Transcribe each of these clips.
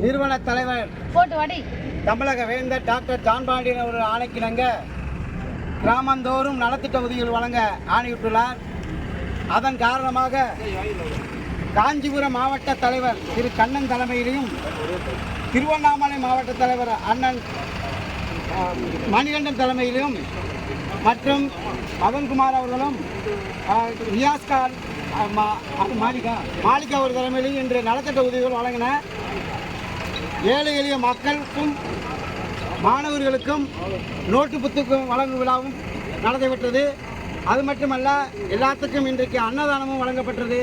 நிறுவன தலைவர் தமிழக வேந்தர் டாக்டர் ஜான் பாண்டியன் அவர்கள் ஆணைக்கிணங்க. கிராமந்தோறும் நலத்திட்ட உதவிகள் வழங்க ஆணையிட்டுள்ளார். அதன் காரணமாக காஞ்சிபுரம் மாவட்ட தலைவர் திரு கண்ணன் தலைமையிலும் திருவண்ணாமலை மாவட்ட தலைவர் அண்ணன் மணிகண்டன் தலைமையிலும் மற்றும் மதன்குமார் அவர்களும் அஹ், ரியாஸ் கான் அஹ், மா- அது மாலிகா மாலிகா அவர் தலைமையிலும் இன்று நலத்திட்ட உதவிகள் வழங்கின. ஏழை எளிய மக்களுக்கும் மாணவர்களுக்கும் நோட்டு புத்தகம் வழங்கும் விழாவும் நடந்துவிட்டது அது மட்டுமல்ல எல்லாத்துக்கும் இன்றைக்கு அன்னதானமும் வழங்கப்பட்டது.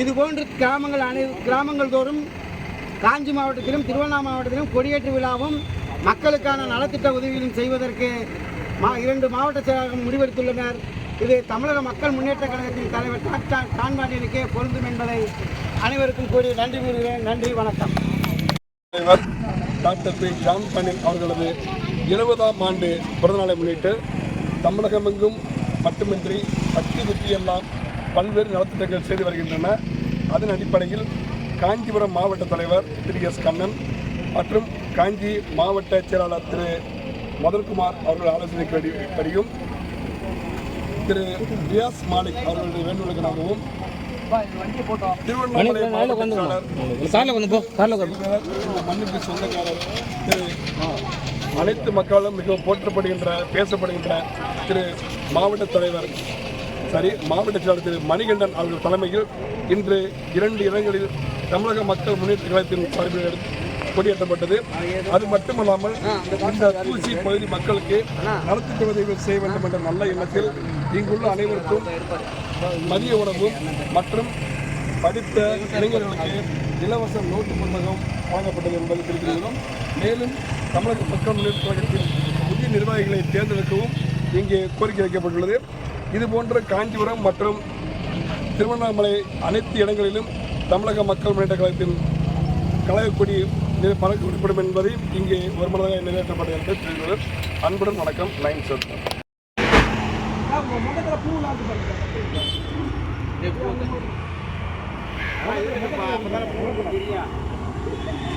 இது போன்று கிராமங்கள் அனை கிராமங்கள் தோறும் காஞ்சி மாவட்டத்திலும் திருவண்ணாமலை மாவட்டத்திலும் கொடியேற்று விழாவும் மக்களுக்கான நலத்திட்ட உதவிகளும் செய்வதற்கு மா இரண்டு மாவட்ட செயலாளர்கள் முடிவெடுத்துள்ளனர். இது தமிழக மக்கள் முன்னேற்ற கழகத்தின் தலைவர் டாக்டர் கான்பாண்டியனுக்கே பொருந்தும் என்பதை அனைவருக்கும் கூறி நன்றி கூறுகிறேன். நன்றி வணக்கம். தலைவர் டாக்டர் பி. ஜான் பனில் அவர்களது இருபதாம் ஆண்டு பிறந்தநாளை முன்னிட்டு தமிழகமெங்கும் மட்டுமின்றி பட்டி குத்தியெல்லாம் பல்வேறு நலத்திட்டங்கள் செய்து வருகின்றன. அதன் அடிப்படையில் காஞ்சிபுரம் மாவட்ட தலைவர் திரு. எஸ். கண்ணன் மற்றும் காஞ்சி மாவட்ட செயலாளர் திரு. மதன்குமார் அவர்கள் ஆலோசனைப்படியும் திரு. ரியாஸ் மாலிக் அவர்களுடைய வேண்டுகோளுக்காகவும் திருவண்ணாமலை மண்ணுக்கு சொந்தக்காரர் திரு அனைத்து மக்களும் மிகவும் போற்றப்படுகின்ற பேசப்படுகின்ற திரு மாவட்ட தலைவர் சரி மாவட்ட செயலாளர் திரு மணிகண்டன் அவர்கள் தலைமையில் இன்று இரண்டு இடங்களில் தமிழக மக்கள் முன்னேற்ற கழகத்தின் சார்பில் கொடியேற்றப்பட்டது. அது மட்டுமல்லாமல் இந்த தூசி பகுதி மக்களுக்கு நலத்திட்ட உதவிகள் செய்ய வேண்டும் என்ற நல்ல எண்ணத்தில் இங்குள்ள அனைவருக்கும் மதிய உணவு மற்றும் படித்த இளைஞர்களுக்கு இலவச நோட்டு புத்தகம் வழங்கப்பட்டது என்பதை தெரிவிக்கிறோம் மேலும் தமிழக மக்கள் முன்னேற்ற கழகத்தின் புதிய நிர்வாகிகளை தேர்ந்தெடுக்கவும் இங்கே கோரிக்கை வைக்கப்பட்டுள்ளது. இதுபோன்று காஞ்சிபுரம் மற்றும் திருவண்ணாமலை அனைத்து இடங்களிலும் தமிழக மக்கள் முன்னேற்ற கழகத்தின் கழகக்கொடி நிற- பறக்க விடப்படும் என்பதை இங்கே ஒருமனதாக நிறைவேற்றப்பட்டது என்று தெரிவித்துள்ளது அன்புடன் வணக்கம். லைன் சார்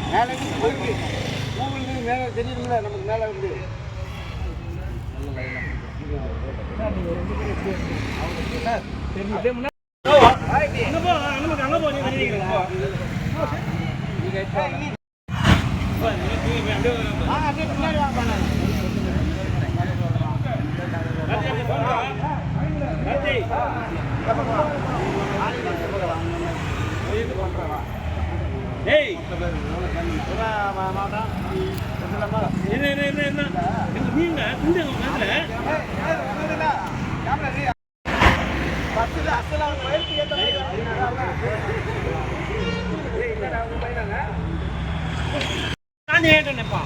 மேலே இருந்து போயிருக்கு பூவிலிருந்து மேலே தெரியுதுல்ல நமக்கு மேலே வந்து ஆ, பின்னாடி நான் ஏன்டா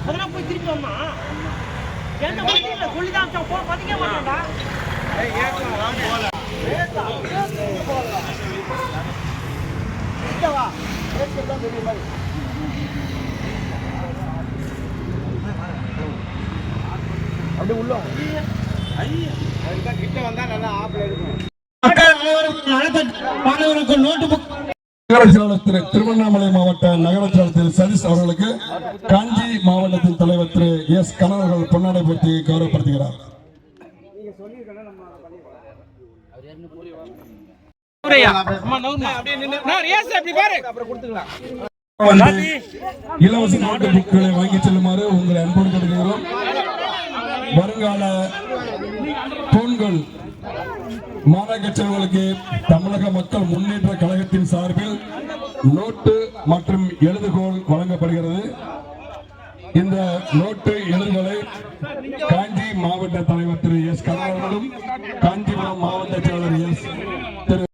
அதெல்லாம் போய் திருப்பி வந்தா? என்ன சொல்லிதான் போ பதிக்க மாட்டேன்டா. அப்படி உள்ள கிட்ட வந்தா நல்லா ஆப்பிள் இருக்கும் மாணவருக்கு நோட்டு புக் நகர செயலாளர் திரு திருவண்ணாமலை மாவட்ட நகர செயலாளர் திரு சதீஷ் அவர்களுக்கு காஞ்சி மாவட்டத்தின் தலைவர் திரு எஸ். கணவர்கள் பொன்னாடை போட்டி கௌரவப்படுத்துகிறார். இலவச நோட்டு புக்குகளை வாங்கி செல்லுமாறு உங்களை அன்போடு கேட்டுக்கிறோம். வருங்கால தூண்கள் மாநகர செல்வங்களுக்கு தமிழக மக்கள் முன்னேற்ற கழகத்தின் சார்பில் நோட்டு மற்றும் எழுதுகோல் வழங்கப்படுகிறது. இந்த நோட்டு எழுதுகோலை காஞ்சி மாவட்ட தலைவர் திரு எஸ் கண்ணவர்களும் காஞ்சிபுரம் மாவட்ட செயலாளர் எஸ் திரு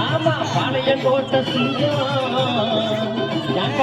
ஆமா பாளையன் கோட்ட சிங்கம் யான்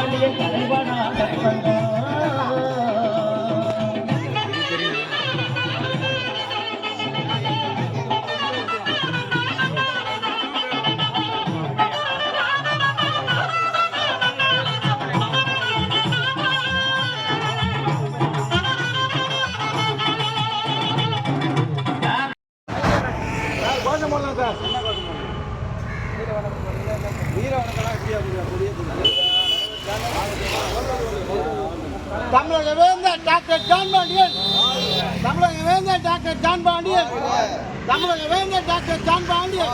தமிழக வேந்தர் டாக்டர் ஜான் பாண்டியன். தமிழக வேந்தர் டாக்டர் ஜான் பாண்டியன். தமிழக வேந்தர் டாக்டர் ஜான் பாண்டியன்.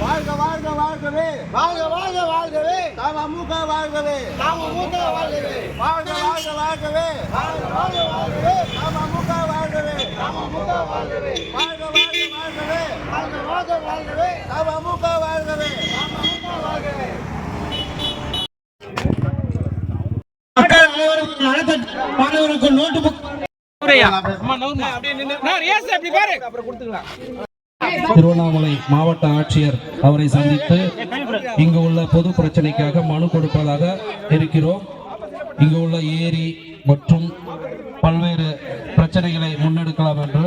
வாழ்க வாழ்க வாழ்கவே. வாழ்க வாழ்க வாழ்கவே. தாம மூக வாழ்கவே. தாம மூக வாழ்கவே. வாழ்க வாழ்க வாழ்கவே. வாழ்க வாழ்க வாழ்கவே. தாம மூக வாழ்கவே. தாம மூக வாழ்கவே. வாழ்க வாழ்க வாழ்கவே. வாழ்க வாழ்க வாழ்கவே. தாம மூக வாழ்கவே. திருவண்ணாமலை மாவட்ட ஆட்சியர் அவரை சந்தித்து இங்கு உள்ள பொது பிரச்சனைக்காக மனு கொடுப்பதாக இருக்கிறோம். இங்கு உள்ள ஏரி மற்றும் பல்வேறு பிரச்சனைகளை முன்னெடுக்கலாம் என்று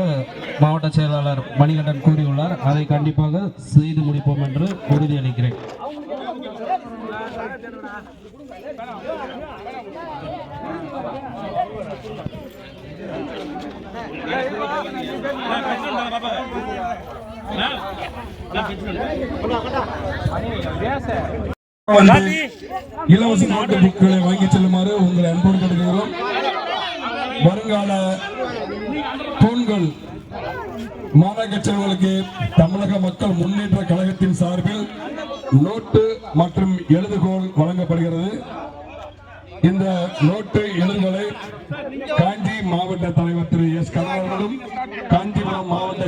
மாவட்ட செயலாளர் மணிகண்டன் கூறியுள்ளார். அதை கண்டிப்பாக செய்து முடிப்போம் என்று உறுதியளிக்கிறேன் இலவச நோட்டு புக்களை வாங்கி செல்லுமாறு உங்களை அன்போடு கேட்டுக்கிறோம் வருங்கால தூண்கள் மாநகர்களுக்கு தமிழக மக்கள் முன்னேற்ற கழகத்தின் சார்பில் நோட்டு மற்றும் எழுதுகோல் வழங்கப்படுகிறது. இந்த நோட்டு எழுதுகோலை காஞ்சி மாவட்ட தலைவர் திரு எஸ் கருணாகரனும் காஞ்சிபுரம் மாவட்ட